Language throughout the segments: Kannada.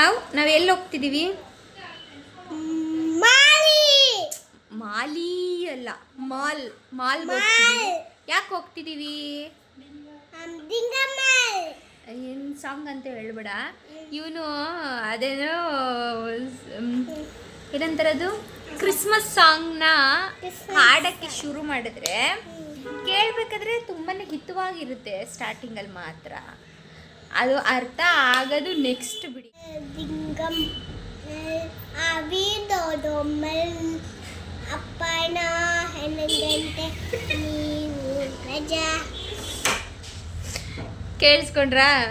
ನಾವು ನಾವು ಎಲ್ಲಿ ಹೋಗ್ತಿದ್ದೀವಿ ಮಾಲಿ! ಅಲ್ಲ ಮಾಲ್ ಮಾಲ್ ಯಾಕೆ ಹೋಗ್ತಿದ್ದೀವಿ ಏನು ಸಾಂಗ್ ಅಂತ ಹೇಳ್ಬೇಡ. ಇವನು ಅದೇನೋ ಏನಂತಾರದು? ಕ್ರಿಸ್ಮಸ್ ಸಾಂಗ್ನ ಹಾಡಕ್ಕೆ ಶುರು ಮಾಡಿದ್ರೆ ಕೇಳಬೇಕಾದ್ರೆ ತುಂಬಾ ಹಿತವಾಗಿರುತ್ತೆ ಸ್ಟಾರ್ಟಿಂಗಲ್ಲಿ ಮಾತ್ರ. ಅದು ಅರ್ಥ ಆಗೋದು ನೆಕ್ಸ್ಟ್ ಬಿಡಿ. ಅಪ್ಪನ ಹೆಣ್ಣಂಗಂತೆ ನೀವು ರಜಾ ಕೇಳಿಸ್ಕೊಂಡ್ರಾ?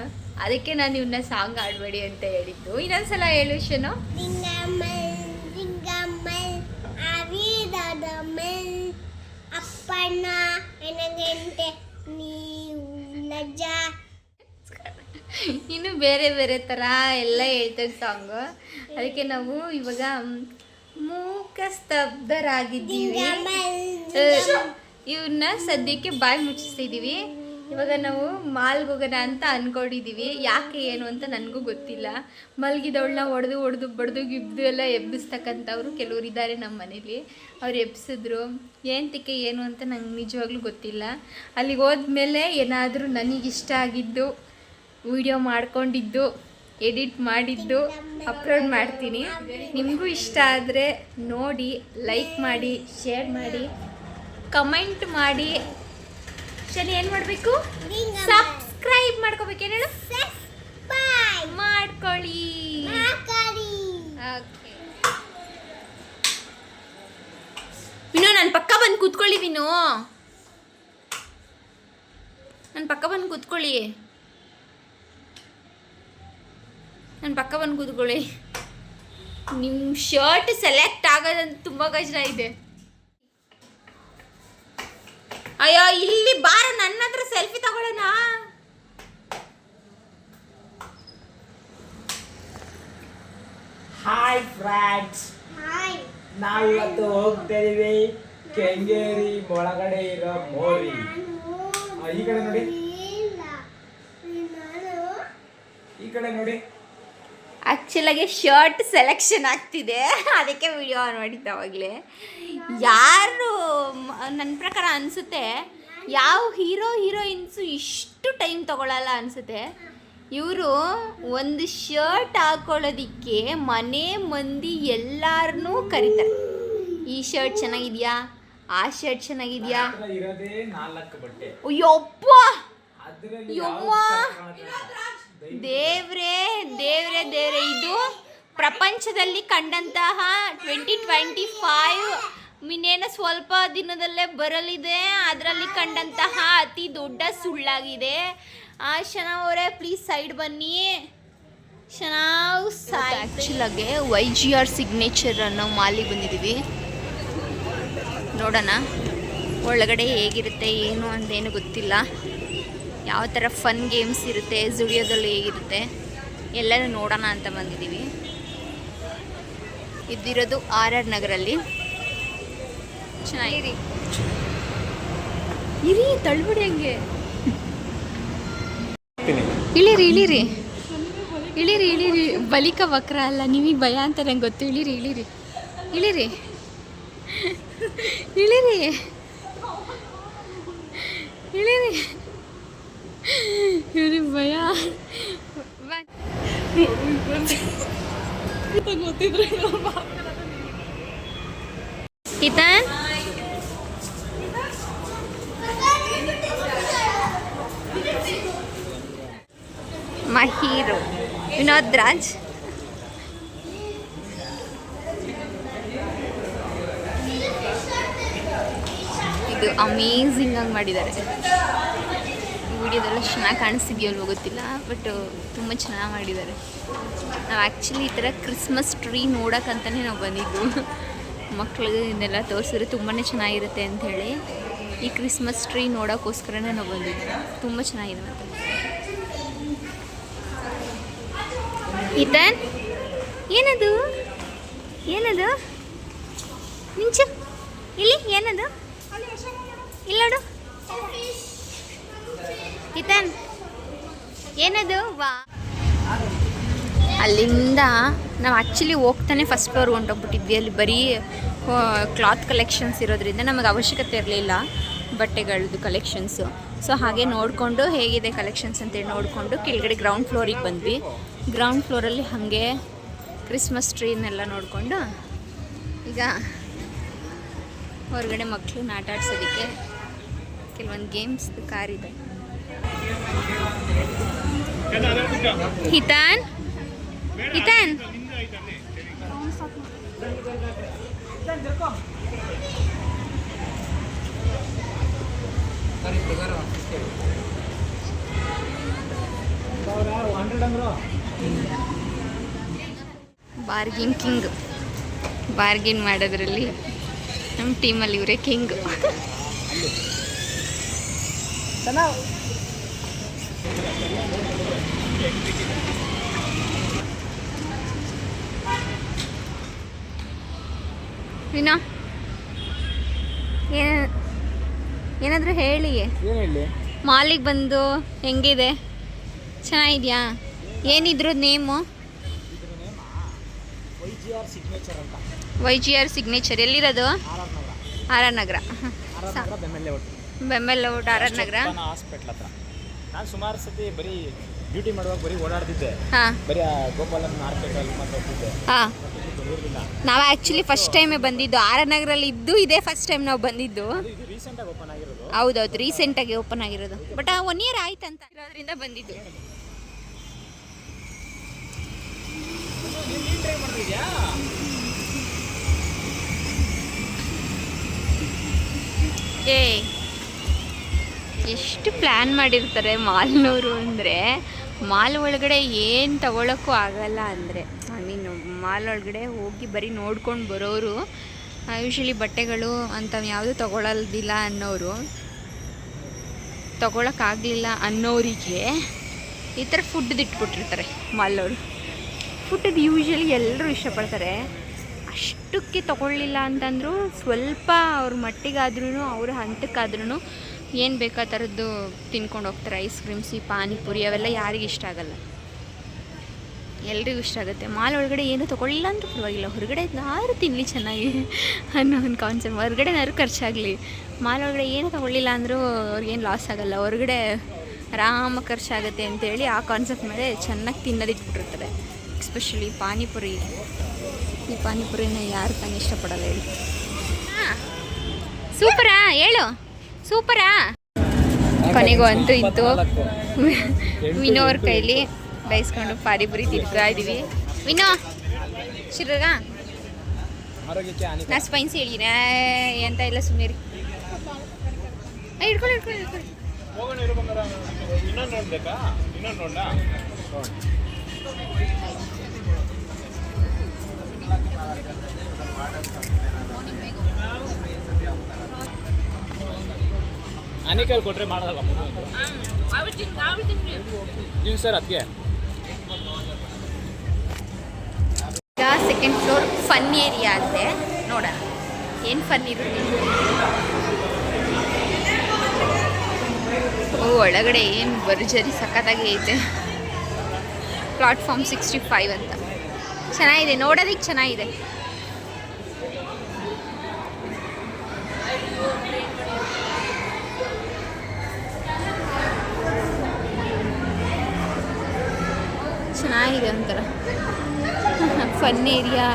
ಅದಕ್ಕೆ ನಾನು ಇವನ್ನ ಸಾಂಗ್ ಆಡಬೇಡಿ ಅಂತ ಹೇಳಿದ್ದು. ಇನ್ನೊಂದ್ಸಲ ಹೇಳು ಶನು. ದಿಂಗಮ್ಮಲ್ ಇನ್ನು ಬೇರೆ ಬೇರೆ ಥರ ಎಲ್ಲ ಹೇಳ್ತಾರೆ ಸಾಂಗು ಅದಕ್ಕೆ ನಾವು ಇವಾಗ ಮೂಕ ಸ್ತಬ್ಧರಾಗಿದ್ದೀವಿ. ಇವ್ರನ್ನ ಇವನ್ನ ಸದ್ಯಕ್ಕೆ ಬಾಯಿ ಮುಚ್ಚಿಸ್ತಿದ್ದೀವಿ ಇವಾಗ ನಾವು ಮಾಲ್ಗೆ ಹೋಗೋಣ ಅಂತ ಅನ್ಕೊಂಡಿದೀವಿ. ಯಾಕೆ ಏನು ಅಂತ ನನಗೂ ಗೊತ್ತಿಲ್ಲ. ಮಲಗಿದವಳನ್ನ ಹೊಡೆದು ಹೊಡೆದು ಬಡ್ದು ಗಿಬ್ದು ಎಲ್ಲ ಎಬ್ಬಿಸ್ತಕ್ಕಂಥವ್ರು ಕೆಲವ್ರು ಇದ್ದಾರೆ ನಮ್ಮ ಮನೇಲಿ. ಅವ್ರು ಎಬ್ಸಿದ್ರು. ಏಂತಕ್ಕೆ ಏನು ಅಂತ ನಂಗೆ ನಿಜವಾಗ್ಲೂ ಗೊತ್ತಿಲ್ಲ. ಅಲ್ಲಿಗೆ ಹೋದ್ಮೇಲೆ ಏನಾದರೂ ನನಗಿಷ್ಟ ಆಗಿದ್ದು ವಿಡಿಯೋ ಮಾಡ್ಕೊಂಡಿದ್ದು ಎಡಿಟ್ ಮಾಡಿದ್ದು ಅಪ್ಲೋಡ್ ಮಾಡ್ತೀನಿ. ನಿಮಗೂ ಇಷ್ಟ ಆದರೆ ನೋಡಿ ಲೈಕ್ ಮಾಡಿ ಶೇರ್ ಮಾಡಿ ಕಮೆಂಟ್ ಮಾಡಿ. ಶನಿ ಏನು ಮಾಡಬೇಕು? ಸಬ್ಸ್ಕ್ರೈಬ್ ಸಬ್ಸ್ಕ್ರೈಬ್ ಮಾಡ್ಕೋಬೇಕೇನು ಹೇಳು? ಮಾಡ್ಕೊಳ್ಳಿ. ವಿನು ನನ್ನ ಪಕ್ಕ ಬಂದು ಕೂತ್ಕೊಳ್ಳಿ ವಿನೋ. ನನ್ನ ಪಕ್ಕ ಬಂದು ಕೂತ್ಕೊಳ್ಳಿ. ನನ್ನ ಪಕ್ಕ ಬಂದು ಕೂತ್ಕೊಳ್ಳಿ. ನಿಮ್ಮ ಶರ್ಟ್ ಸೆಲೆಕ್ಟ್ ಆಗೋದಂತ ತುಂಬ ಕಷ್ಟ ಇದೆ. ಅಯ್ಯೋ ಇಲ್ಲಿ ಬಾರ ನನ್ನ ಹತ್ರ ಸೆಲ್ಫಿ ತಗೊಳ್ಳೋಣ. ಹಾಯ್ ಫ್ರೆಂಡ್ಸ್ ಹಾಯ್ ನಾವು ಇವತ್ತು ಹೋಗ್ತಾ ಇದೀವಿ ಕೆಂಗೇರಿ ಒಳಗಡೆ ಇರೋ ಮೋರಿ. ಆ, ಈ ಕಡೆ ನೋಡಿ. ನಾನು ಈ ಕಡೆ ನೋಡಿ. ಆ್ಯಕ್ಚುಲಾಗಿ ಶರ್ಟ್ ಸೆಲೆಕ್ಷನ್ ಆಗ್ತಿದೆ. ಅದಕ್ಕೆ ವಿಡಿಯೋ ಆನ್ ಮಾಡಿದ್ದೆ ಅವಾಗಲೇ. ಯಾರು ನನ್ನ ಪ್ರಕಾರ ಅನಿಸುತ್ತೆ ಯಾವ ಹೀರೋ ಹೀರೋಯಿನ್ಸು ಇಷ್ಟು ಟೈಮ್ ತಗೊಳ್ಳಲ್ಲ ಅನಿಸುತ್ತೆ. ಇವರು ಒಂದು ಶರ್ಟ್ ಹಾಕೊಳ್ಳೋದಿಕ್ಕೆ ಮನೆ ಮಂದಿ ಎಲ್ಲಾರನ್ನೂ ಕರೀತಾರೆ. ಈ ಶರ್ಟ್ ಚೆನ್ನಾಗಿದೆಯಾ? ಆ ಶರ್ಟ್ ಚೆನ್ನಾಗಿದೆಯಾ? ಅಯ್ಯೊಪ್ಪ ದೇವ್ರೆ ದೇವ್ರೇ ದೇವ್ರೆ. ಇದು ಪ್ರಪಂಚದಲ್ಲಿ ಕಂಡಂತಹ ಟ್ವೆಂಟಿ ಟ್ವೆಂಟಿ ಫೈವ್ ಇನ್ನೇನು ಸ್ವಲ್ಪ ದಿನದಲ್ಲೇ ಬರಲಿದೆ. ಅದರಲ್ಲಿ ಕಂಡಂತಹ ಅತಿ ದೊಡ್ಡ ಸುಳ್ಳಾಗಿದೆ. ಆ ಶನ ಅವರೇ ಪ್ಲೀಸ್ ಸೈಡ್ ಬನ್ನಿ. ಶನಾವ್ ಆ್ಯಕ್ಚುಲಾಗೆ ವೈ ಜಿ ಆರ್ ಸಿಗ್ನೇಚರ್ ಅನ್ನೋ ಮಾಲಿಗೆ ಬಂದಿದ್ದೀವಿ. ನೋಡೋಣ. ಒಳಗಡೆ ಹೇಗಿರುತ್ತೆ ಏನು ಅಂತೇನು ಗೊತ್ತಿಲ್ಲ. ಯಾವ ಥರ ಫನ್ ಗೇಮ್ಸ್ ಇರುತ್ತೆ, ಜುಡಿಯೋದಲ್ಲಿ ಹೇಗಿರುತ್ತೆ ಎಲ್ಲರೂ ನೋಡೋಣ ಅಂತ ಬಂದಿದ್ದೀವಿ. ಇದ್ದಿರೋದು ಆರ್ ಆರ್ ನಗರಲ್ಲಿ. ಚೆನ್ನಾಗಿರಿ ಇರಿ, ತಳ್ಬಿಡಿ ಹಂಗೆ. ಇಳಿರಿ ಇಳಿರಿ. ಇಳಿರಿ ಇಳಿರಿ. ಬಲಿಕ ವಕ್ರ ಅಲ್ಲ, ನಿಮಗೆ ಭಯ ಅಂತ ನಂಗೆ ಗೊತ್ತು. ಇಳಿರಿ ಇಳಿರಿ. ಇಳಿರಿ. ಇಳಿರಿ. ಇಳಿರಿ. ಇವ್ರಿಗೆ ಭಯ. ಗೊತ್ತಿದ್ರೆ ಹಿತನ್ ಮೈ ಹೀರೋ. ವಿನೋದ್ ರಾಜ್. ಇದು ಅಮೇಝಿಂಗ್ ಆಗಿ ಮಾಡಿದ್ದಾರೆ. ವಿಡಿಯೋದೆಲ್ಲ ಚೆನ್ನಾಗಿ ಕಾಣಿಸ್ತಿದೆಯೋ ಅಲ್ವೋ ಗೊತ್ತಿಲ್ಲ ಬಟ್ ತುಂಬ ಚೆನ್ನಾಗಿ ಮಾಡಿದ್ದಾರೆ. ನಾವು ಆ್ಯಕ್ಚುಲಿ ಈ ಥರ ಕ್ರಿಸ್ಮಸ್ ಟ್ರೀ ನೋಡೋಕ್ಕಂತಲೇ ನಾವು ಬಂದಿದ್ದು ಮಕ್ಳಿಗೆ ಇದನ್ನೆಲ್ಲ ತೋರಿಸಿದ್ರೆ ತುಂಬಾ ಚೆನ್ನಾಗಿರುತ್ತೆ ಅಂಥೇಳಿ ಈ ಕ್ರಿಸ್ಮಸ್ ಟ್ರೀ ನೋಡೋಕ್ಕೋಸ್ಕರನೇ ನಾವು ಬಂದಿದ್ದು ತುಂಬ ಚೆನ್ನಾಗಿದೆ ಮತ್ತು ಈತನ್, ಏನದು? ಏನದು? ನಿಂಚು. ಇಲ್ಲಿ, ಏನದು? ಇಲ್ಲ ಈತನ್ ಏನದು? ವಾ. ಅಲ್ಲಿಂದ ನಾವು ಆ್ಯಕ್ಚುಲಿ ಹೋಗ್ತಾನೆ ಫಸ್ಟ್ ಫ್ಲೋರ್ ಹೊಂಟೋಗ್ಬಿಟ್ಟಿದ್ವಿ ಅಲ್ಲಿ ಬರೀ ಕ್ಲಾತ್ ಕಲೆಕ್ಷನ್ಸ್ ಇರೋದ್ರಿಂದ ನಮಗೆ ಅವಶ್ಯಕತೆ ಇರಲಿಲ್ಲ ಬಟ್ಟೆಗಳದ್ದು ಕಲೆಕ್ಷನ್ಸು ಸೊ ಹಾಗೆ ನೋಡಿಕೊಂಡು ಹೇಗಿದೆ ಕಲೆಕ್ಷನ್ಸ್ ಅಂತೇಳಿ ನೋಡಿಕೊಂಡು ಕೆಳಗಡೆ ಗ್ರೌಂಡ್ ಫ್ಲೋರಿಗೆ ಬಂದ್ವಿ. ಗ್ರೌಂಡ್ ಫ್ಲೋರಲ್ಲಿ ಹಾಗೆ ಕ್ರಿಸ್ಮಸ್ ಟ್ರೀನೆಲ್ಲ ನೋಡಿಕೊಂಡು ಈಗ ಹೊರಗಡೆ ಮಕ್ಕಳನ್ನ ಆಟ ಆಡ್ಸೋದಕ್ಕೆ ಕೆಲವೊಂದು ಗೇಮ್ಸ್ ಕಾರಿದೆ. ಹಿತಾನ್ ಹಿತಾನ್ ಬಾರ್ಗಿನ್ ಕಿಂಗ್ ಬಾರ್ಗಿನ್ ಮಾಡೋದ್ರಲ್ಲಿ ನಮ್ಮ ಟೀಮಲ್ಲಿ ಇವರೇ ಕಿಂಗ್ ವಿನೋ ಏನು ಏನಾದರೂ ಹೇಳಿ. ಮಾಲಿಗೆ ಬಂದು ಹೆಂಗಿದೆ? ಚೆನ್ನಾಗಿದ್ಯಾ? ಏನಿದ್ರು name? Y G R signature ಎಲ್ಲಿರೋದು? R R Nagar. R Nagar. R R Nagar ನಾನು ಸುಮಾರು ಸತಿ ಬರೀ ಡ್ಯೂಟಿ ಮಾಡುವಾಗ ಬರೀ ಓಡಾಡ್ತಿದ್ದೆ. ಹಾಂ. ಬರೀ ಆ ಗೋಪಾಲನ್ ಮಾರ್ಕೆಟಲ್ಲಿ ಮಾತ್ರ ಹೋಗ್ತಿದ್ದೆ. ಹಾಂ. ಇಲ್ಲಿ ಬಂದಿರಲಿಲ್ಲ. ನಾವು ಆ್ಯಕ್ಚುಲಿ ಫಸ್ಟ್ ಟೈಮೇ ಬಂದಿದ್ದು. ಆರ್ ಆರ್ ನಗರಲ್ಲಿ ಇದ್ದು ಇದೇ ಫಸ್ಟ್ ಟೈಮ್ ನಾವು ಬಂದಿದ್ದು. ಅದು ಇದು ರೀಸೆಂಟಾಗಿ ಓಪನ್ ಆಗಿರೋದು. ಹೌದೌದು ರೀಸೆಂಟಾಗಿ ಓಪನ್ ಆಗಿರೋದು. ಬಟ್ ಆ ಒನ್ ಇಯರ್ ಆಯ್ತಂತ. ಇರೋದ್ರಿಂದ ಬಂದಿದ್ದು. ಟ್ರೈ ಮಾಡ್ತಿದ್ಯಾ? ಏ ಎಷ್ಟು ಪ್ಲ್ಯಾನ್ ಮಾಡಿರ್ತಾರೆ ಮಾಲ್ನವರು ಅಂದರೆ? ಮಾಲ್ ಒಳಗಡೆ ಏನು ತಗೊಳ್ಳೋಕ್ಕೂ ಆಗಲ್ಲ ಅಂದರೆ. ಐ ಮೀನ್ ಮಾಲ್ ಒಳಗಡೆ ಹೋಗಿ ಬರೀ ನೋಡ್ಕೊಂಡು ಬರೋರು ಯೂಶ್ವಲಿ ಬಟ್ಟೆಗಳು ಅಂಥವು ಯಾವುದೂ ತಗೊಳ್ಳೋದಿಲ್ಲ ಅನ್ನೋರು ತಗೊಳಕ್ಕಾಗಲಿಲ್ಲ ಅನ್ನೋರಿಗೆ ಈ ಥರ ಫುಡ್ದು ಇಟ್ಬಿಟ್ಟಿರ್ತಾರೆ ಮಾಲವರು ಫುಡ್ದು ಯೂಶ್ವಲಿ ಎಲ್ಲರೂ ಇಷ್ಟಪಡ್ತಾರೆ. ಅಷ್ಟಕ್ಕೆ ತಗೊಳ್ಳಿಲ್ಲ ಅಂತಂದರೂ ಸ್ವಲ್ಪ ಅವ್ರ ಮಟ್ಟಿಗಾದ್ರೂ ಅವ್ರ ಹಂತಕ್ಕಾದ್ರೂ ಏನು ಬೇಕಾ ಥರದ್ದು ತಿನ್ಕೊಂಡು ಹೋಗ್ತಾರೆ? ಐಸ್ ಕ್ರೀಮ್ಸಿ ಪಾನಿಪುರಿ ಅವೆಲ್ಲ ಯಾರಿಗೂ ಇಷ್ಟ ಆಗಲ್ಲ. ಎಲ್ರಿಗೂ ಇಷ್ಟ ಆಗುತ್ತೆ. ಮಾಲ್ ಒಳಗಡೆ ಏನು ತೊಗೊಳ್ಳಿಲ್ಲ ಅಂದ್ರೆ ಪರವಾಗಿಲ್ಲ. ಹೊರಗಡೆ ಯಾರು ತಿನ್ನಲಿ ಚೆನ್ನಾಗಿ ಅನ್ನೋ ಒಂದು ಕಾನ್ಸೆಪ್ಟ್ ಹೊರಗಡೆನಾದ್ರು ಖರ್ಚಾಗಲಿ. ಮಾಲ್ ಒಳಗಡೆ ಏನು ತೊಗೊಳ್ಳಿಲ್ಲ ಅಂದರೂ ಅವ್ರಿಗೇನು ಲಾಸ್ ಆಗಲ್ಲ. ಹೊರಗಡೆ ಆರಾಮ ಖರ್ಚಾಗುತ್ತೆ ಅಂತೇಳಿ ಆ ಕಾನ್ಸೆಪ್ಟ್ ಮೇಲೆ ಚೆನ್ನಾಗಿ ತಿನ್ನೋದಿಟ್ಬಿಟ್ಟಿರ್ತಾರೆ ಎಸ್ಪೆಷಲಿ ಪಾನಿಪುರಿ. ಈ ಪಾನಿಪುರಿನ ಯಾರು ತಾನೇ ಇಷ್ಟಪಡಲ್ಲ ಹೇಳಿ. ಸೂಪರಾ? ಹೇಳು. ಸೂಪರಾ? ಕೊನೆಗೂ ಅಂತೂ ಇತ್ತು ವಿನೋ ಅವ್ರ ಕೈಲಿ ಬಯಸ್ಕೊಂಡು ಪಾನಿಪುರಿ ತಿರ್ತಾ ಇದೀವಿ. ವಿನೋ ಶಿರಗ ನಾ ಸ್ಪೈನ್ಸ್ ಹೇಳಿನ. ಎಂತ ಇಲ್ಲ ಸುಮ್ಮನೆ ಹಿಡ್ಕೊಳ್ಳಿ ಹಿಡ್ಕೊಳ್ಳಿ ಹಿಡ್ಕೊಳ್ಳಿ ಇನ್ನೊಂದು ಅನಿಕಲ್ ಕೊಟ್ರೆ ಮಾಡಲ್ಲ ನೀವು ಸರ್ ಅದಕ್ಕೆ ಈಗ ಸೆಕೆಂಡ್ ಫ್ಲೋರ್ ಫನ್ ಏರಿಯಾ ಅಂತೆ? ನೋಡೋಣ. ಏನು ಫನ್ ಇರುತ್ತೆ ಓ, ಒಳಗಡೆ ಏನು ಬರ್ಜರಿ ಸಖತ್ತಾಗಿ ಐತೆ. ಪ್ಲಾಟ್ಫಾರ್ಮ್ ಸಿಕ್ಸ್ಟಿ ಫೈವ್ ಅಂತ. ಚೆನ್ನಾಗಿದೆ, ನೋಡೋದಕ್ಕೆ ಚೆನ್ನಾಗಿದೆ. ಚೆನ್ನಾಗಿದೆ ಒಂಥರ. ಫನ್ ಏರಿಯಾ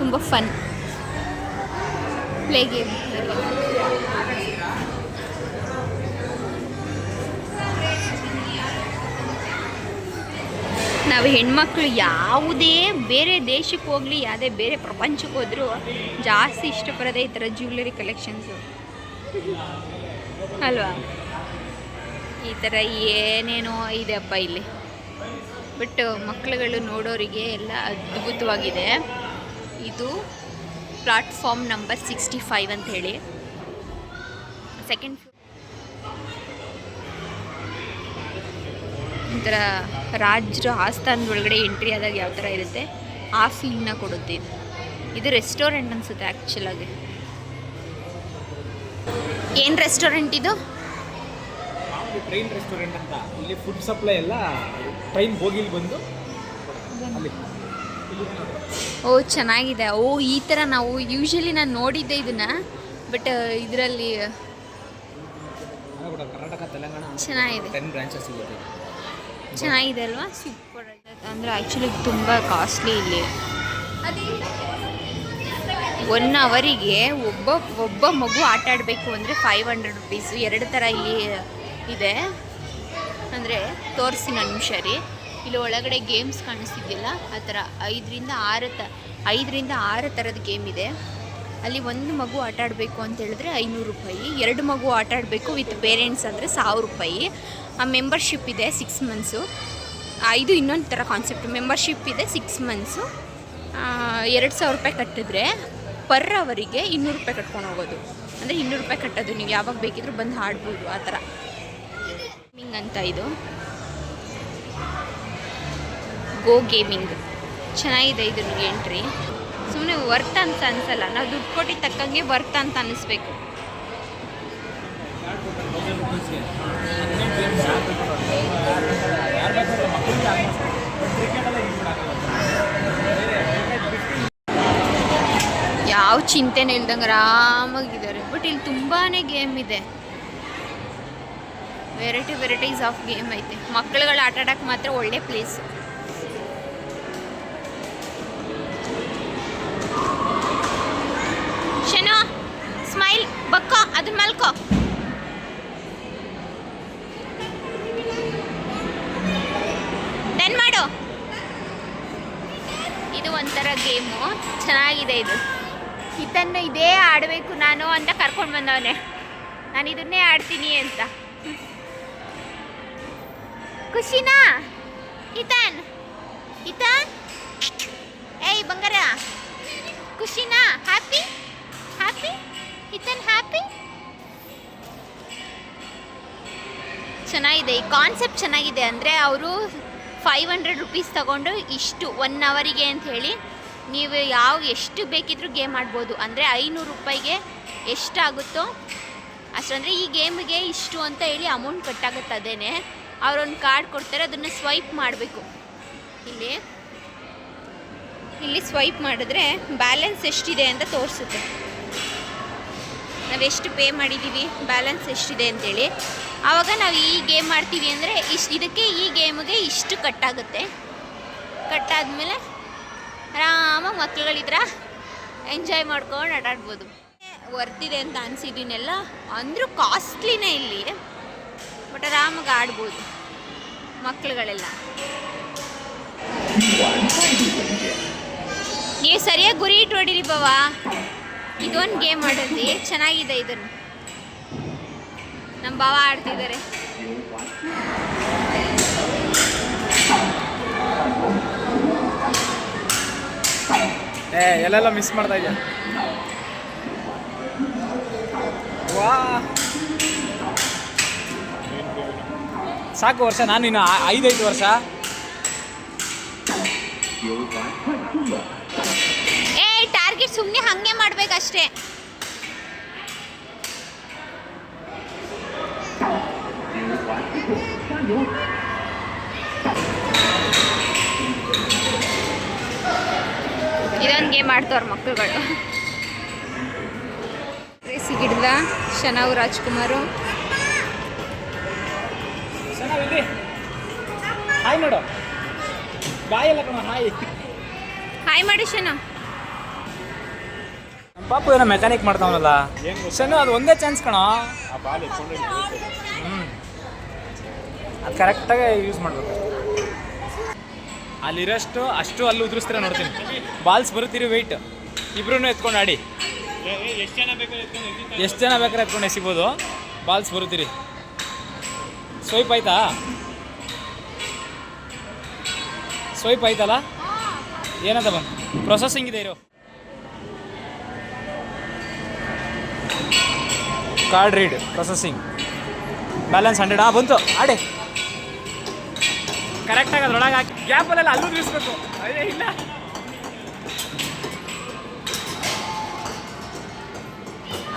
ತುಂಬ ಫನ್ ಪ್ಲೇ ಗೇಮ್ ನಾವು ಹೆಣ್ಮಕ್ಳು ಯಾವುದೇ ಬೇರೆ ದೇಶಕ್ಕೆ ಹೋಗಲಿ, ಯಾವುದೇ ಬೇರೆ ಪ್ರಪಂಚಕ್ಕೆ ಹೋದರೂ ಜಾಸ್ತಿ ಇಷ್ಟಪಡೋದೇ ಈ ಥರ ಜ್ಯುವೆಲರಿ ಕಲೆಕ್ಷನ್ಸು ಅಲ್ವಾ? ಈ ಥರ ಏನೇನೋ ಇದೆಯಪ್ಪ ಇಲ್ಲಿ. ಬಟ್ ಮಕ್ಕಳುಗಳು ನೋಡೋರಿಗೆ ಎಲ್ಲ ಅದ್ಭುತವಾಗಿದೆ. ಇದು ಪ್ಲಾಟ್ಫಾರ್ಮ್ ನಂಬರ್ ಸಿಕ್ಸ್ಟಿ ಫೈವ್ ಅಂತ ಹೇಳಿ. ಸೆಕೆಂಡ್ ಒಂಥರ ರಾಜ್ರ ಆಸ್ಥಾನದ ಒಳಗಡೆ ಎಂಟ್ರಿ ಆದಾಗ ಯಾವ ಥರ ಇರುತ್ತೆ? ಆ ಫೀಲ್ನ ಕೊಡುತ್ತೆ. ಇದು ಇದು ರೆಸ್ಟೋರೆಂಟ್ ಅನಿಸುತ್ತೆ ಆ್ಯಕ್ಚುಲಾಗಿ ಏನು ರೆಸ್ಟೋರೆಂಟ್ ಇದು? ಟ್ರೈನ್ ರೆಸ್ಟೋರೆಂಟ್ ಅಂತ. ಇಲ್ಲಿ ಫುಡ್ ಸಪ್ಲೈ ಎಲ್ಲ ಟ್ರೈನ್ ಹೋಗಿಲ್ಲಿ ಬಂದು ಅಲ್ಲಿ. ಓ ಚೆನ್ನಾಗಿದೆ. ಓ ಈ ಥರ ನಾವು ಯೂಶಲಿ ನಾನು ನೋಡಿದ್ದೆ ಇದನ್ನ ಬಟ್ ಇದರಲ್ಲಿ ಕರ್ನಾಟಕ ತೆಲಂಗಾಣ ಚೆನ್ನಾಗಿದೆ. ಟೆನ್ ಬ್ರಾಂಚಸ್ ಸಿಗುತ್ತೆ. ಚೆನ್ನಾಗಿದೆ ಅಲ್ವಾ? ಸೂಪರ್ ಅಂದರೆ ಆ್ಯಕ್ಚುಲಿ ತುಂಬ ಕಾಸ್ಟ್ಲಿ ಇಲ್ಲಿ. ಒನ್ ಅವರಿಗೆ ಒಬ್ಬ ಒಬ್ಬ ಮಗು ಆಟ ಆಡಬೇಕು ಅಂದರೆ ಫೈವ್ ಹಂಡ್ರೆಡ್ ರುಪೀಸು ಎರಡು ಥರ ಇಲ್ಲಿ ಇದೆ. ಅಂದರೆ ತೋರಿಸಿ ನಿಮಿಷ ರೀ. ಇಲ್ಲಿ ಒಳಗಡೆ ಗೇಮ್ಸ್ ಕಾಣಿಸ್ತಿದ್ದಿಲ್ಲ ಆ ಥರ ಐದರಿಂದ ಆರು ತ, ಐದರಿಂದ ಆರು ಥರದ ಗೇಮ್ ಇದೆ. ಅಲ್ಲಿ ಒಂದು ಮಗು ಆಟ ಆಡಬೇಕು ಅಂತ ಹೇಳಿದ್ರೆ ಐನೂರು ರೂಪಾಯಿ, ಎರಡು ಮಗು ಆಟ ಆಡಬೇಕು ವಿತ್ ಪೇರೆಂಟ್ಸ್ ಅಂದರೆ ಸಾವಿರ ರೂಪಾಯಿ. ಆ ಮೆಂಬರ್ಶಿಪ್ ಇದೆ ಸಿಕ್ಸ್ ಮಂತ್ಸು ಇದು ಇನ್ನೊಂದು ಥರ ಕಾನ್ಸೆಪ್ಟ್ ಮೆಂಬರ್ಶಿಪ್ ಇದೆ ಸಿಕ್ಸ್ ಮಂತ್ಸು ಎರಡು ಸಾವಿರ ರೂಪಾಯಿ ಕಟ್ಟಿದ್ರೆ ಪರ್ ಅವರಿಗೆ ಇನ್ನೂರು ರೂಪಾಯಿ ಕಟ್ಕೊಂಡು ಹೋಗೋದು. ಅಂದರೆ ಇನ್ನೂರು ರೂಪಾಯಿ ಕಟ್ಟೋದು, ನೀವು ಯಾವಾಗ ಬೇಕಿದ್ರೂ ಬಂದು ಆಡ್ಬೋದು ಆ ಥರ. ಗೇಮಿಂಗ್ ಅಂತ ಇದು. ಗೋ ಗೇಮಿಂಗ್ ಚೆನ್ನಾಗಿದೆ ಇದು ಎಂಟ್ರಿ ಸುಮ್ಮನೆ ವರ್ತ್ ಅಂತ ಅನ್ಸಲ್ಲ, ನಾವು ದುಡ್ಡು ಕೊಟ್ಟಿದ್ದು ತಕ್ಕಂಗೆ ವರ್ತ್ ಅಂತ ಅನ್ನಿಸ್ಬೇಕು ಯಾವ ಚಿಂತೆನೇ ಇಲ್ದಂಗೆ ಆರಾಮಾಗಿದ್ದಾರೆ ಬಟ್ ಇಲ್ಲಿ ತುಂಬಾ ಗೇಮ್ ಇದೆ. ವೆರೈಟಿ ವೆರೈಟೀಸ್ ಆಫ್ ಗೇಮ್ ಐತೆ. ಮಕ್ಕಳುಗಳು ಆಟ ಆಡೋಕ್ಕೆ ಮಾತ್ರ ಒಳ್ಳೆ ಪ್ಲೇಸ್ ಶನೋ ಸ್ಮೈಲ್ ಬಕ್ಕೋ, ಅದು ಮಲ್ಕೋ. ಮಾಡು. ಇದು ಒಂಥರ ಗೇಮು ಚೆನ್ನಾಗಿದೆ ಇದು. ಇದನ್ನು ಇದೇ ಆಡಬೇಕು ನಾನು ಅಂತ ಕರ್ಕೊಂಡು ಬಂದವನೆ. ನಾನು ಇದನ್ನೇ ಆಡ್ತೀನಿ ಅಂತ. ಖುಷಿನಾ ಇತಾನ್ ಇತಾನ್ ಏಯ್ ಬಂಗಾರ ಖುಷಿನಾ ಹ್ಯಾಪಿ ಹ್ಯಾಪಿ ಇತನ್ ಹ್ಯಾಪಿ ಚೆನ್ನಾಗಿದೆ. ಈ ಕಾನ್ಸೆಪ್ಟ್ ಚೆನ್ನಾಗಿದೆ ಅಂದರೆ ಅವರು ಫೈವ್ ಹಂಡ್ರೆಡ್ ರುಪೀಸ್ ತಗೊಂಡು ಇಷ್ಟು ಒನ್ ಅವರಿಗೆ ಅಂತ ಹೇಳಿ ನೀವು ಯಾವ ಎಷ್ಟು ಬೇಕಿದ್ರೂ ಗೇಮ್ ಆಡ್ಬೋದು ಅಂದರೆ ಐನೂರು ರೂಪಾಯಿಗೆ ಎಷ್ಟಾಗುತ್ತೋ ಅಷ್ಟಂದರೆ ಈ ಗೇಮ್ಗೆ ಇಷ್ಟು ಅಂತ ಹೇಳಿ ಅಮೌಂಟ್ ಕಟ್ಟಾಗುತ್ತೆ ಅದೇನೆ. ಅವರೊಂದು ಕಾರ್ಡ್ ಕೊಡ್ತಾರೆ, ಅದನ್ನು ಸ್ವೈಪ್ ಮಾಡಬೇಕು. ಇಲ್ಲಿ ಇಲ್ಲಿ ಸ್ವೈಪ್ ಮಾಡಿದ್ರೆ ಬ್ಯಾಲೆನ್ಸ್ ಎಷ್ಟಿದೆ ಅಂತ ತೋರಿಸುತ್ತೆ. ನಾವೆಷ್ಟು ಪೇ ಮಾಡಿದ್ದೀವಿ ಬ್ಯಾಲೆನ್ಸ್ ಎಷ್ಟಿದೆ ಅಂತೇಳಿ. ಆವಾಗ ನಾವು ಈ ಗೇಮ್ ಮಾಡ್ತೀವಿ ಅಂದರೆ ಇಷ್ಟು, ಇದಕ್ಕೆ ಈ ಗೇಮ್ಗೆ ಇಷ್ಟು ಕಟ್ಟಾಗುತ್ತೆ ಕಟ್ಟಾದಮೇಲೆ ಆರಾಮಾಗಿ ಮಕ್ಳುಗಳಿದ್ರ ಎಂಜಾಯ್ ಮಾಡ್ಕೊಂಡು ಆಟಾಡ್ಬೋದು ವರ್ತಿದೆ ಅಂತ ಅನಿಸಿದ್ದೀನೆಲ್ಲ ಅಂದರೂ ಕಾಸ್ಟ್ಲಿನೇ ಇಲ್ಲಿ. ಬಟ್ ಆರಾಮಾಗಿ ಆಡ್ಬೋದು ಮಕ್ಕಳುಗಳೆಲ್ಲ ನೀವು ಸರಿಯಾಗಿ ಗುರಿ ಇಟ್ಟು ಹೊಡೀರಿ ಬಾವ ಇದೊಂದು ಗೇಮ್ ಆಡಿದ್ವಿ ಚೆನ್ನಾಗಿದೆ ಇದನ್ನು. ನಮ್ಮ ಬಾವ ಆಡ್ತಿದ್ದಾರೆ ಏ, ಎಲ್ಲೆಲ್ಲ ಮಿಸ್ ಮಾಡ್ತಾ ಇದೆಯಾ? ವಾ. ಸಾಕು ವರ್ಷ ನಾನು ಇನ್ನು ಐದೈದು ವರ್ಷ. ಏ ಟಾರ್ಗೆಟ್ ಸುಮ್ಮನೆ ಹಾಗೆ ಮಾಡ್ಬೇಕಷ್ಟೇ. ಇದೊಂದು ಗೇಮ್ ಆಡ್ತವ್ರ ಮಕ್ಕಳುಗಳು. ಸಿಗಿಡ್ದ ಶನಾವ್ ರಾಜ್ಕುಮಾರು. ಹಾಯ್ ನೋಡು ಬಾಯಲ್ಲ ಕಣ ಹಾಯ್ ಹಾಯ್ ಮಾಡಿ ಶನ. ನಮ್ಮ ಪಾಪು ಏನೋ ಮೆಕ್ಯಾನಿಕ್ ಮಾಡ್ತಾವನಲ್ಲ. ಶನು ಅದು ಒಂದೇ ಚಾನ್ಸ್ ಕಣ. ಹ್ಞೂ ಅದು ಕರೆಕ್ಟಾಗಿ ಯೂಸ್ ಮಾಡಬೇಕು. ಅಲ್ಲಿರೋಷ್ಟು ಅಷ್ಟು ಅಲ್ಲಿ ಉದುರಿಸ್ತೀರ ನೋಡ್ತೀನಿ. ಬಾಲ್ಸ್ ಬರುತ್ತೀರಿ ವೆಯ್ಟ್ ಇಬ್ರೂ ಎತ್ಕೊಂಡು ಆಡಿ. ಎಷ್ಟು ಜನ ಬೇಕಾದ್ರೆ ಎತ್ಕೊಂಡು ಎಸಿಬೋದು. ಬಾಲ್ಸ್ ಬರುತ್ತೀರಿ. ಸ್ವೈಪ್ ಆಯ್ತಾ? ಸ್ವೈಪ್ ಆಯ್ತಲ್ಲ? ಏನಂತ ಬಂದು ಪ್ರೊಸೆಸಿಂಗ್ ಇದೆ ಇರೋ. Card read processing balance hundred ಆ, ಬಂತು. ಆಡಿ. ಕರೆಕ್ಟಾಗಿ ಅದ್ರೊಳಗೆ ಹಾಕಿ. ಗ್ಯಾಪಲ್ಲೆಲ್ಲ ಅಲ್ಲೂ ತಿಳಿಸ್ಬೇಕು ಅದೇ ಇಲ್ಲ.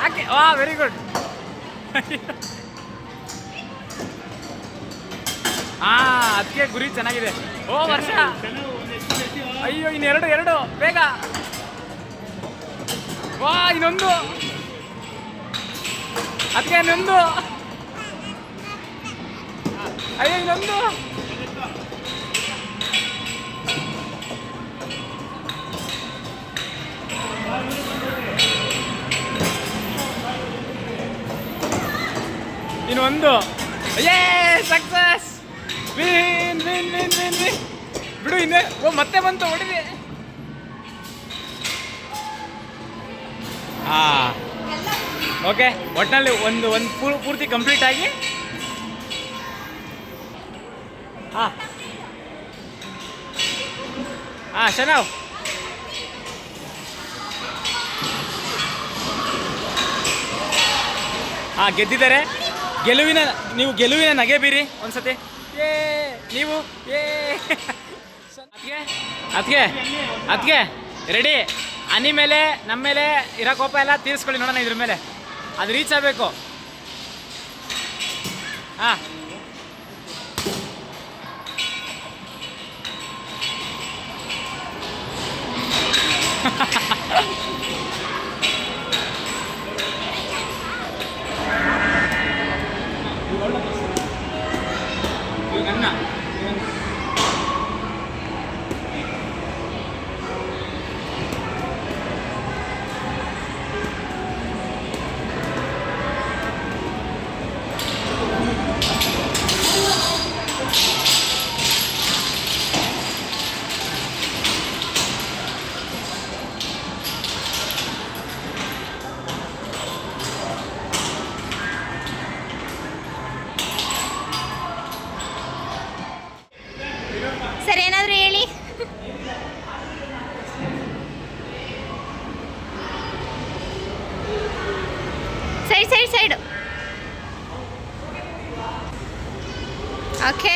ಹಾಕಿ. ವಾ ವೆರಿ ಗುಡ್ ಹಾಂ ಅದಕ್ಕೆ ಗುರಿ ಚೆನ್ನಾಗಿದೆ. ಓ, ವರ್ಷ. ಅಯ್ಯೋ, ಇನ್ನೆರಡು, ಎರಡು. ಬೇಗ. ವಾ ಇನ್ನೊಂದು. ಅದಕ್ಕೆ ಇನ್ನೊಂದು. ಅಯ್ಯೋ, ಇನ್ನೊಂದು. ಇನ್ನೊಂದು. ಏ ಸಕ್ಸಸ್ ವಿನ್ ವಿನ್ ವಿನ್ ಬಿಡು ಇನ್ನೇ. ಓ, ಮತ್ತೆ ಬಂತು ಹೊಡಿದೆ ಹಾ. ಓಕೆ ಒಟ್ಟಿನಲ್ಲಿ ಒಂದು ಒಂದು ಪೂರ್- ಪೂರ್ತಿ ಕಂಪ್ಲೀಟ್ ಆಗಿ. ಹಾಂ. ಹಾಂ, ಶನಾವ್. ಹಾಂ, ಗೆದ್ದಿದ್ದಾರೆ. ಗೆಲುವಿನ, ನೀವು ಗೆಲುವಿನ ನಗೆ ಬೀರಿ ಒಂದ್ಸತಿ. ಏ, ನೀವು? ಏ. ಅದಕ್ಕೆ ಅದಕ್ಕೆ ರೆಡಿ ಅನಿ ಮೇಲೆ ನಮ್ಮ ಮೇಲೆ ಇರೋ ಕೋಪ ಎಲ್ಲ ತೀರಿಸ್ಕೊಳ್ಳಿ ನೋಡೋಣ ಇದ್ರ ಮೇಲೆ. ಅದು ರೀಚ್ ಆಗಬೇಕು. ಹಾಂ. ಸರ್ ಏನಾದರೂ ಹೇಳಿ. Side side side. Okay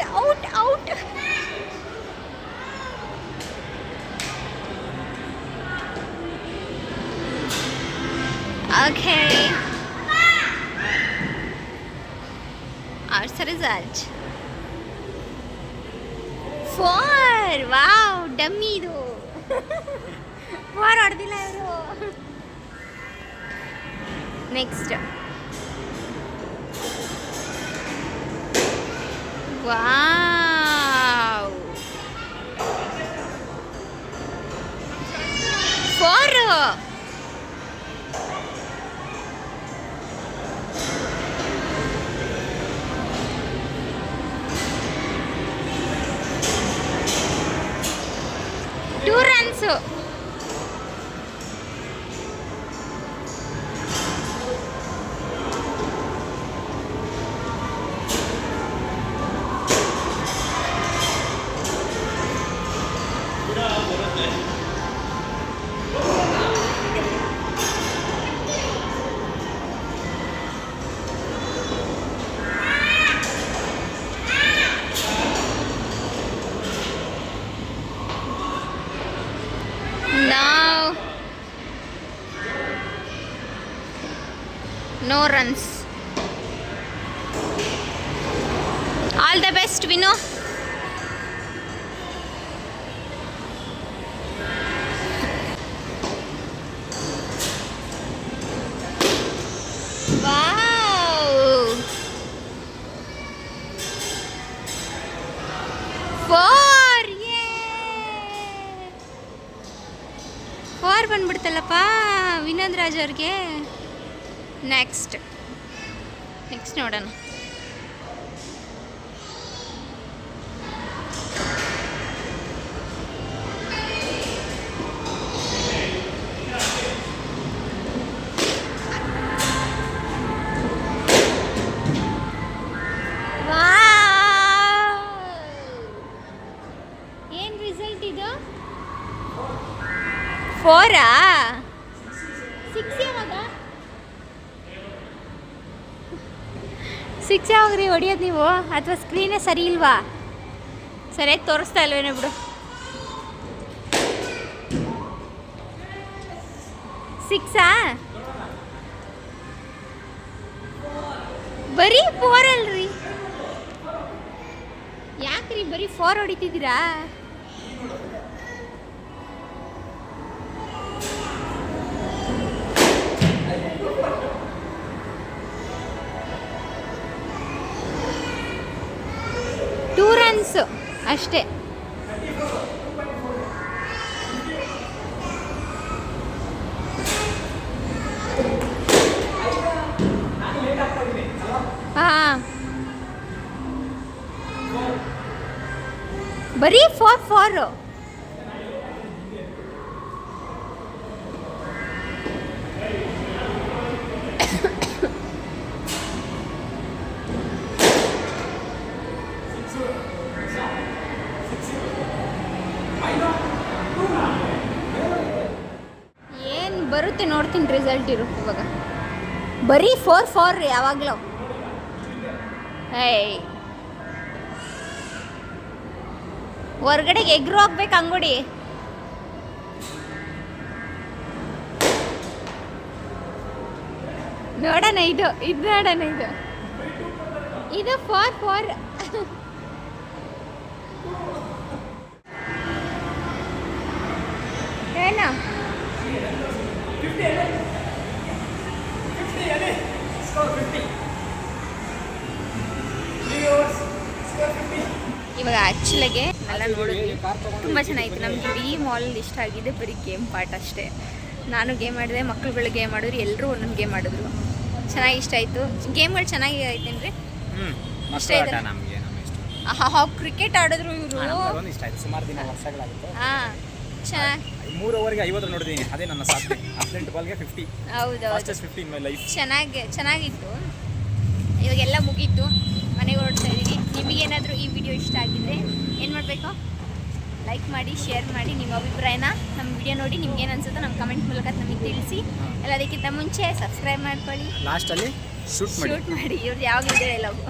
out, out, out. Okay. What's the result? Four. Wow, dummy though. Four or the Next. Wow four no runs all the best Vino four பண்பிடுத்தலப்பா வினோத் ராஜா இருக்கே ನೆಕ್ಸ್ಟ್ ನೆಕ್ಸ್ಟ್ ನೋಡೋಣ ಸಿಕ್ಸ್ ಯಾವಾಗ ರೀ ಹೊಡಿಯೋದು ನೀವು. ಅಥವಾ ಸ್ಕ್ರೀನೇ ಸರಿ ಇಲ್ವಾ? ಸರಿಯಾಗಿ ತೋರಿಸ್ತಾ ಇಲ್ವೇನೋ ಬಿಡು. ಸಿಕ್ಸಾ ಬರೀ ಫೋರ್ ಅಲ್ರಿ. ಯಾಕ್ರಿ ಬರೀ ಫೋರ್ ಹೊಡಿತಿದ್ದೀರಾ? ಅಷ್ಟೇ. ಹಾಂ. ಬರೀ ಫಾರ್ ಫೋರು ಏನು ಬರುತ್ತೆ ನೋಡ್ತೀನಿ ರಿಸಲ್ಟ್ ಇರು ಇವಾಗ. ಬರೀ ಫೋರ್ ಫೋರ್ ರೀ ಯಾವಾಗಲೂ. ಏಯ್. ಹೊರ್ಗಡೆ ಎಗ್ರು ಹಾಕ್ಬೇಕು ಅಂಗಡಿ. ನೋಡೋಣ ಇದು ಇದು ನೋಡೋಣ ಇದು. ಇದು ಫೋರ್ ಫೋರ್ ಏನ ಇವಾಗ ಆ್ಯಕ್ಚುಲಾಗೆ ಎಲ್ಲ ನೋಡಿದ್ವಿ. ತುಂಬ ಚೆನ್ನಾಗಿತ್ತು. ನಮ್ಗೆ ಇಡೀ ಮಾಲಲ್ಲಿ ಇಷ್ಟ ಆಗಿದೆ. ಬರೀ ಗೇಮ್ ಪಾರ್ಟ್ ಅಷ್ಟೇ. ನಾನು ಗೇಮ್ ಮಾಡಿದೆ ಮಕ್ಕಳುಗಳು ಗೇಮ್ ಆಡಿದ್ರು ಎಲ್ಲರೂ ಒಂದೊಂದು ಗೇಮ್ ಮಾಡಿದ್ರು ಚೆನ್ನಾಗಿ ಇಷ್ಟ ಆಯಿತು. ಗೇಮ್ಗಳು ಚೆನ್ನಾಗಿ ಆಯ್ತೇನ್ರಿ ಇಷ್ಟ ಆಹಾ ಕ್ರಿಕೆಟ್ ಆಡಿದ್ರು ಇವರು. ಆಯ್ತು. ಹಾಂ ಚೆನ್ನಾಗಿ ಮೂರು ಓವರ್ಗೆ ಐವತ್ತು ನೋಡಿದ್ದೀನಿ. ಅದೇ ನನ್ನ ಸಾಧನೆ ಹದಿನೆಂಟು ಬಾಲ್ಗೆ ಫಿಫ್ಟಿ ಹೌದು fastest fifty in my life ಚೆನ್ನಾಗಿ ಚೆನ್ನಾಗಿತ್ತು. ಇವಾಗೆಲ್ಲ ಮುಗೀತು. ಮನೆಗೆ ಹೊರಡ್ತಾ ಇದ್ದೀನಿ ನಿಮಗೇನಾದರೂ ಈ ವಿಡಿಯೋ ಇಷ್ಟ ಆಗಿದ್ರೆ ಏನು ಮಾಡಬೇಕು? ಲೈಕ್ ಮಾಡಿ ಶೇರ್ ಮಾಡಿ ನಿಮ್ಮ ಅಭಿಪ್ರಾಯನ ನಮ್ಮ ವಿಡಿಯೋ ನೋಡಿ ನಿಮ್ಗೆ ಏನು ಅನ್ಸುತ್ತೋ ನಮ್ಮ ಕಮೆಂಟ್ ಮೂಲಕ ನಮಗೆ ತಿಳಿಸಿ. ಎಲ್ಲ ಅದಕ್ಕಿಂತ ಮುಂಚೆ ಸಬ್ಸ್ಕ್ರೈಬ್ ಮಾಡ್ಕೊಳ್ಳಿ. ಲಾಸ್ಟಲ್ಲಿ ಶೂಟ್ ಮಾಡಿ. ಶೂಟ್ ಮಾಡಿ. ಇವ್ರದ್ದು ಯಾವಾಗ ಇದೆ ಡೈಲಾಗು